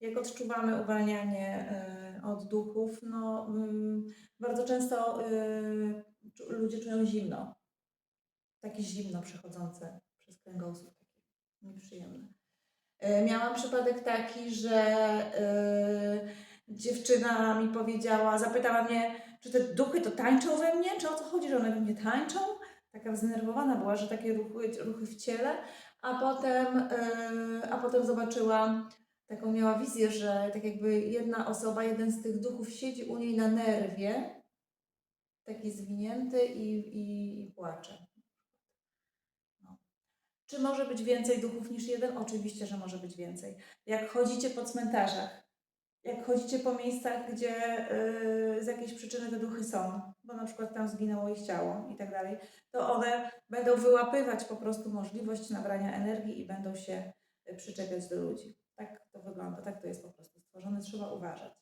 Jak odczuwamy uwalnianie y, od duchów, no mm, bardzo często czu- ludzie czują zimno. Takie zimno przechodzące przez kręgosłup, takie nieprzyjemne. Y, Miałam przypadek taki, że dziewczyna mi powiedziała, zapytała mnie, czy te duchy to tańczą we mnie, czy o co chodzi, że one we mnie tańczą? Taka zdenerwowana była, że takie ruchy, ruchy w ciele, a potem, a potem zobaczyłam, taką miała wizję, że tak jakby jedna osoba, jeden z tych duchów siedzi u niej na nerwie, taki zwinięty i, i, i płacze. No. Czy może być więcej duchów niż jeden? Oczywiście, że może być więcej. Jak chodzicie po cmentarzach, jak chodzicie po miejscach, gdzie y, z jakiejś przyczyny te duchy są, bo na przykład tam zginęło ich ciało i tak dalej, to one będą wyłapywać po prostu możliwość nabrania energii i będą się przyczepiać do ludzi. Wygląda, tak to jest po prostu stworzone, trzeba uważać.